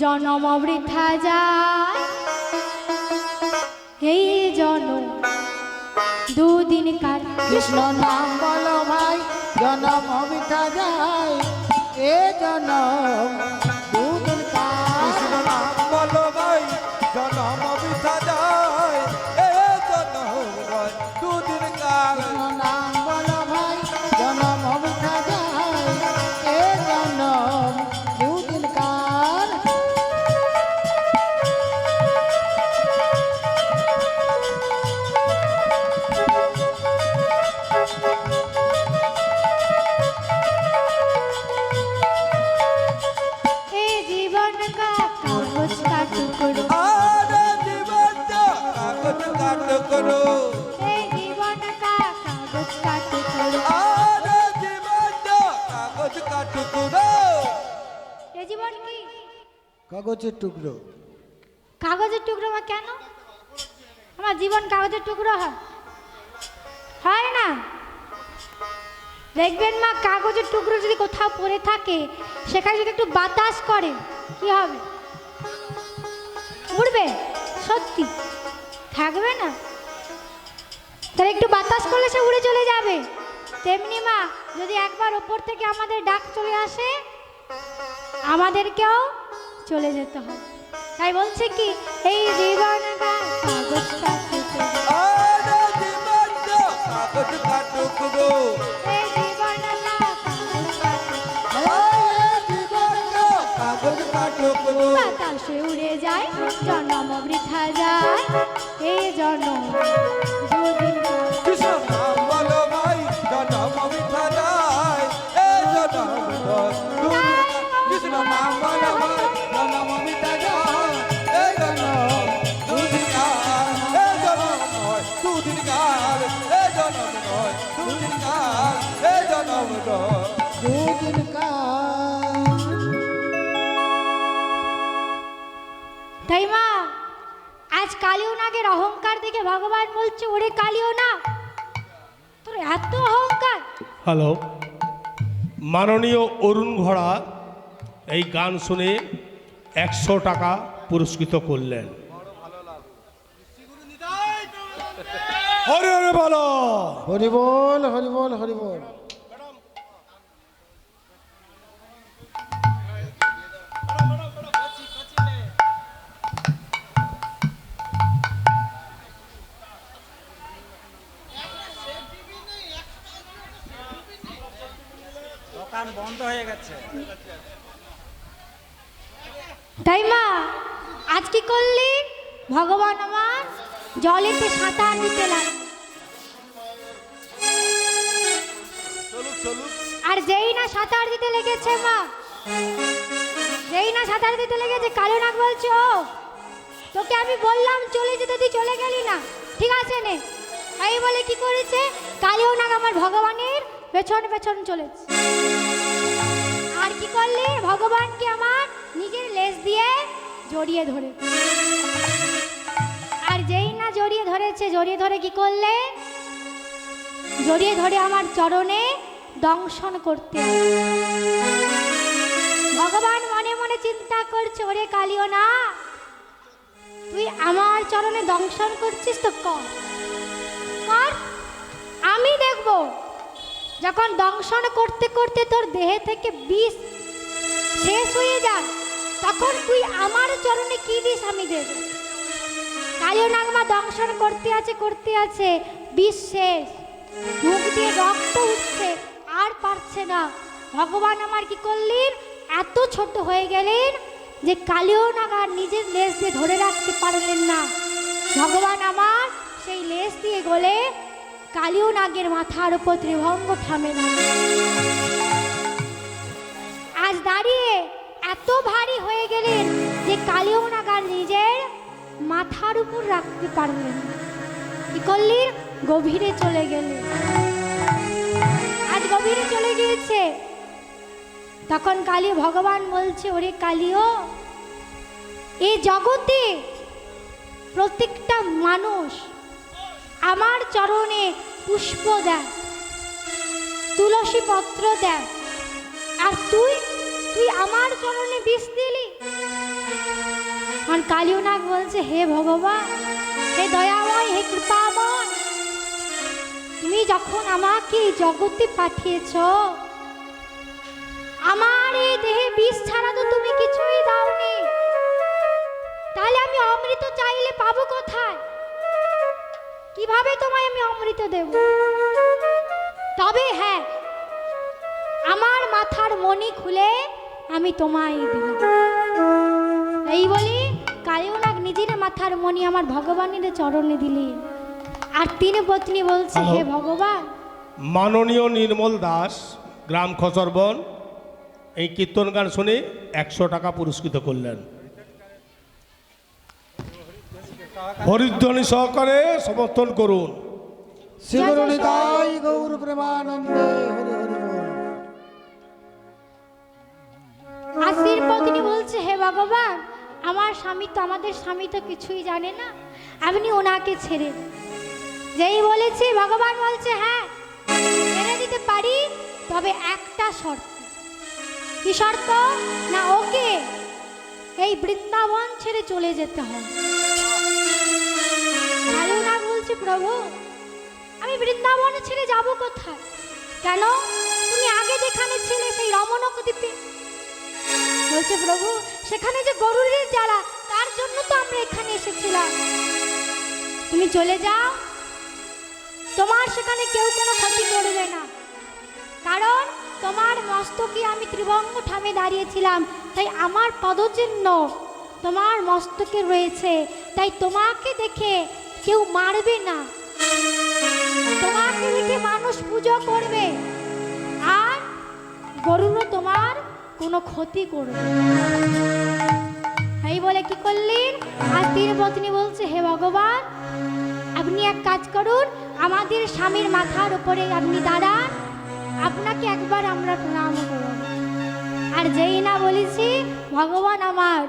জনম বৃথা যায়। এই জনম দুদিন কাল কৃষ্ণ নাম বলো ভাই জনম বৃথা যায়। এ জনম কাগজ কাট এ জীবন কি? কাগজের টুকরো। কাগজের টুকরো মা কেন? আমার জীবন কাগজের টুকরো হয়। হয় না? দেখবেন মা কাগজের টুকরো যদি কোথাও পড়ে থাকে সেখানে যদি একটু বাতাস করে কি হবে? উড়বে? সত্যি? থাকবে না? তাহলে একটু বাতাস করলে সে উড়ে চলে যাবে। তেমনি মা যদি একবার ওপর থেকে আমাদের ডাক চলে আসে আমাদেরকেও চলে যেতে হবে। তাই বলছে কি এই জীবন কাগজ কাটতে কাগজ এই জীবনটা কাগজ বাতাসে উড়ে যায় জন্ম বৃথা যায় এই জন্ম তাই মা আজ কালিও নাগের অহংকার দেখে ভগবান বলছে ওরে কালিও না তোর এত অহংকার! হ্যালো মাননীয় অরুণ ঘোড়া এই গান শুনে একশো টাকা পুরস্কৃত করলেন। হরে হরে বলো। হরি বল হরি বল হরি বল। দোকান বন্ধ হয়ে গেছে। তাই মা আজ কি করলি? ভগবান আমার জলেতে সাঁতার দিতে লাগ চলুক চলুক। আর যেই না সাঁতার দিতে লেগেছে মা যেই না সাঁতার দিতে লেগেছে কালো নাগ বলছে ও তোকে আমি বললাম চলে যেতে তুই চলে গেলি না। ঠিক আছে নে। এই বলে কি করেছে? কালিও নাগ আমার ভগবানের পেছন পেছন চলেছে। ভগবানকে আমার নিজের লেজ দিয়ে জড়িয়ে ধরে। আর যেই না জড়িয়ে ধরেছে, জড়িয়ে ধরে কি করলে? জড়িয়ে ধরে আমার চরণে দংশন করতে ভগবান মনে মনে চিন্তা করছে, ওরে কালিও না তুই আমার চরণে দংশন করছিস তো কর। কর, আমি দেখব। যখন দংশন করতে করতে তোর দেহে থেকে বিষ শেষ হয়ে যাক, তখন তুই আমার চরণে কি দিস আমি দেব? কালিও নাগমা দংশন করতে আছে করতে আছে, বিষ শেষ। মুখ দিয়ে রক্ত উঠছে, আর পারছে না। ভগবান আমার কি করলেন? এত ছোট হয়ে গেলেন যে কালিও নাগার নিজের লেজ দিয়ে ধরে রাখতে পারলেন না। ভগবান আমার সেই লেজ দিয়ে গলে কালিও নাগের মাথার উপর ত্রিভঙ্গ থামে না। আজ দাঁড়িয়ে এত ভারী হয়ে গেলেন যে কালিও নাগার নিজের মাথার উপর রাখতে পারলেন কি করলেন? গভীরে চলে গেলেন। আজ গভীরে চলে গিয়েছে। তখন কালী ভগবান বলছে, ওরে কালিও এই জগতে প্রত্যেকটা মানুষ আমার চরণে পুষ্প দেয়, তুলসী পত্র দেয়, আর তুই তুই আমার চরণে বিষ দিলি? আর কালিও নাগ বলছে, হে ভগবান, হে দয়াময়, হে কৃপাময়, তুমি যখন আমাকে এই জগতে পাঠিয়েছ, আমার এই দেহে বিষ ছাড়া তো তুমি কিছুই দাওনি। তাহলে আমি অমৃত চাইলে পাবো কোথায়? কীভাবে তোমায় আমি অমৃত দেব? তবে হ্যাঁ আমার মাথার মণি খুলে আমি তোমায় দিলাম এই বলি কালিউনাগ নিজের মাথার মণি আমার ভগবানের চরণে দিলি। আর তিন পত্নী বলছে হে ভগবান। মাননীয় নির্মল দাস গ্রাম খচরবন এই কীর্তন গান শুনে একশো টাকা পুরস্কৃত করলেন। হরিধ্বনি সহকারে সমর্থন করুন। শ্রীগুরুনিতাই গৌর প্রেমানন্দে ভগবান, আমার স্বামী তো, আমাদের স্বামী তো কিছুই জানে না। আপনি ওনাকে ছেড়ে। যেই বলেছি, ভগবান বলছে হ্যাঁ ছেড়ে দিতে পারি, তবে একটা শর্ত। কি শর্ত? না, ওকে এই বৃন্দাবন ছেড়ে চলে যেতে ভালো না বলছে প্রভু, আমি বৃন্দাবন ছেড়ে যাব কোথায়? কেন? তুমি আগে যেখানে ছিলে সেই রমণক দ্বীপে। বলছে, প্রভু, সেখানে যে গরুরের জ্বালা, তার জন্য তো আমরা এখানে এসেছিলাম। তুমি চলে যাও। তোমার সেখানে কেউ কোনো ক্ষতি করবে না। কারণ তোমার মস্তকে আমি ত্রিভঙ্গ ঠামে দাঁড়িয়েছিলাম, তাই আমার পদচিহ্ন তোমার মস্তকে রয়েছে। তাই তোমাকে দেখে কেউ মারবে না। তোমাকে দেখে মানুষ পুজো করবে। আর গরুরও তোমার কোনো ক্ষতি করবে। এই বলে, কি করলেন আর তীর পত্নী বলছে, হে ভগবান, আপনি এক কাজ করুন, আমাদের স্বামীর মাথার উপরে আপনি দাঁড়ান, আপনাকে একবার আমরা প্রণাম করব। আর যেই না বলেছি, ভগবান আমার,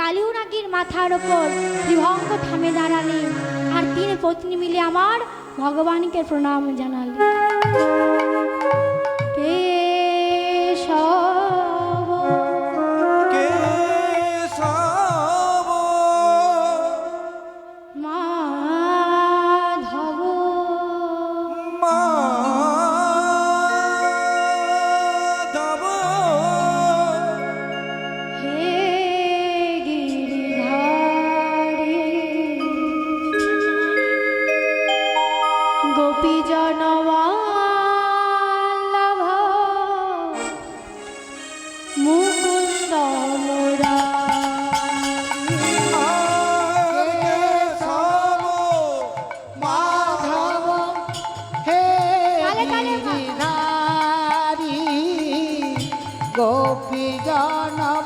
কালিউ নাগির মাথার ওপর বিভঙ্গ থামে দাঁড়ালেন আর তিন পত্নী মিলে আমার ভগবানকে প্রণাম জানালেন গোপী জনবাল্লভ মুকুন্দ তালে গোপী জনবল্লভ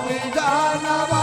গোপী জনবল্লভ